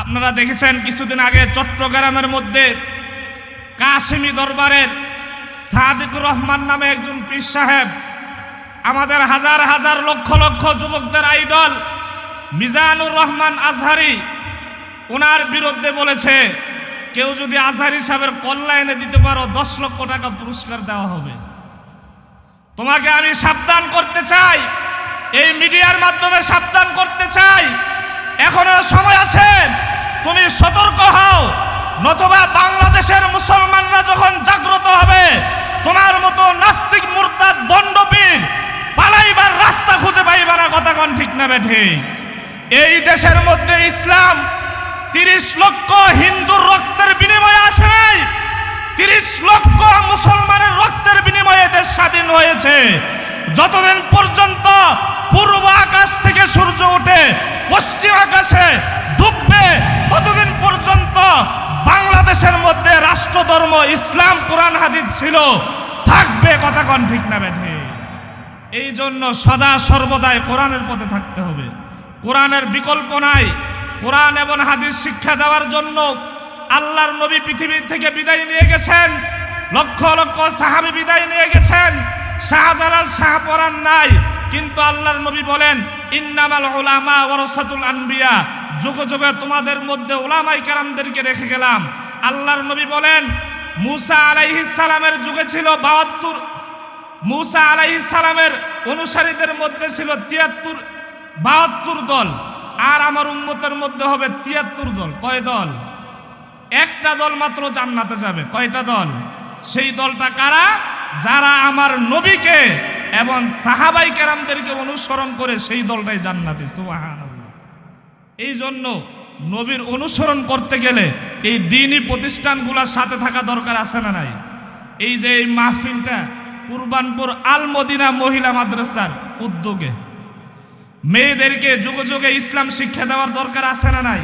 আপনারা দেখেছেন কিছুদিন আগে চট্টগ্রামের মধ্যে কাশিমি দরবারের সাদিকুর রহমান নামে একজন পীর সাহেব, আমাদের হাজার হাজার লক্ষ লক্ষ যুবকদের আইডল মিজানুর রহমান আজহারি, ওনার বিরুদ্ধে বলেছে, কেউ যদি আজহারি সাহেবের কল্যাণে দিতে পারো, দশ লক্ষ টাকা পুরস্কার দেওয়া হবে। তোমাকে আমি সাবধান করতে চাই, এই মিডিয়ার মাধ্যমে সাবধান করতে চাই। এখনও সময় আছে। তুমি সতর্ক হও, নতুবা বাংলাদেশের মুসলমানরা যখন জাগ্রত হবে, তোমার মতো নাস্তিক মুরতাদ বন্ডপীর পালাইবার রাস্তা খুঁজে পাইবার কথা কোন ঠিক না বেঠে। এই দেশের মধ্যে ইসলাম তিরিশ লক্ষ হিন্দুর রক্তের বিনিময়ে আসে নাই, তিরিশ লক্ষ মুসলমানের রক্তের বিনিময়ে দেশ স্বাধীন হয়েছে। যতদিন পর্যন্ত পূর্ব আকাশ থেকে সূর্য ওঠে পশ্চিম আকাশে বাংলাদেশের মধ্যে রাষ্ট্রধর্ম, ইসলাম, কোরআন, হাদিস ছিল। থাকবে কথা কন ঠিক না বেঠে? এই জন্য সদা সর্বদাই কোরআনের পথে থাকতে হবে। কোরআনের বিকল্প নাই। কোরআন এবং হাদিস শিক্ষা দেওয়ার জন্য আল্লাহর নবী পৃথিবী থেকে বিদায় নিয়ে গেছেন। লক্ষ লক্ষ সাহাবি বিদায় নিয়ে গেছেন। শাহজালাল শাহপরান নাই। কিন্তু আল্লাহর নবী বলেন ইন্নামাল ওলামা ওরসাতুল আনবিয়া। যুগে যুগে তোমাদের মধ্যে ওলামাই কেরামদেরকে রেখে গেলাম। আল্লাহর নবী বলেন, মুসা আলাইহিস সালামের যুগে ছিল বাহাত্তর, মুসা আলাইহিস সালামের অনুসারীদের মধ্যে ছিল তিয়াত্তর, বাহাত্তর দল। আর আমার উম্মতের মধ্যে হবে তিয়াত্তর দল। কয় দল? একটা দল মাত্র জান্নাতে যাবে। কয়টা দল? সেই দলটা কারা? যারা আমার নবীকে এবং সাহাবাই কেরামদেরকে অনুসরণ করে সেই দলটাই জান্নাতে, সুবহানাল্লাহ। এই জন্য নবীর অনুসরণ করতে গেলে এই দিনই প্রতিষ্ঠানগুলোর সাথে থাকা দরকার আছে না নাই? এই যে এই মাহফিলটা কুরবানপুর আল মদিনা মহিলা মাদ্রাসার উদ্যোগে। মেয়েদেরকে যুগে যুগে ইসলাম শিক্ষা দেওয়ার দরকার আছে না নাই?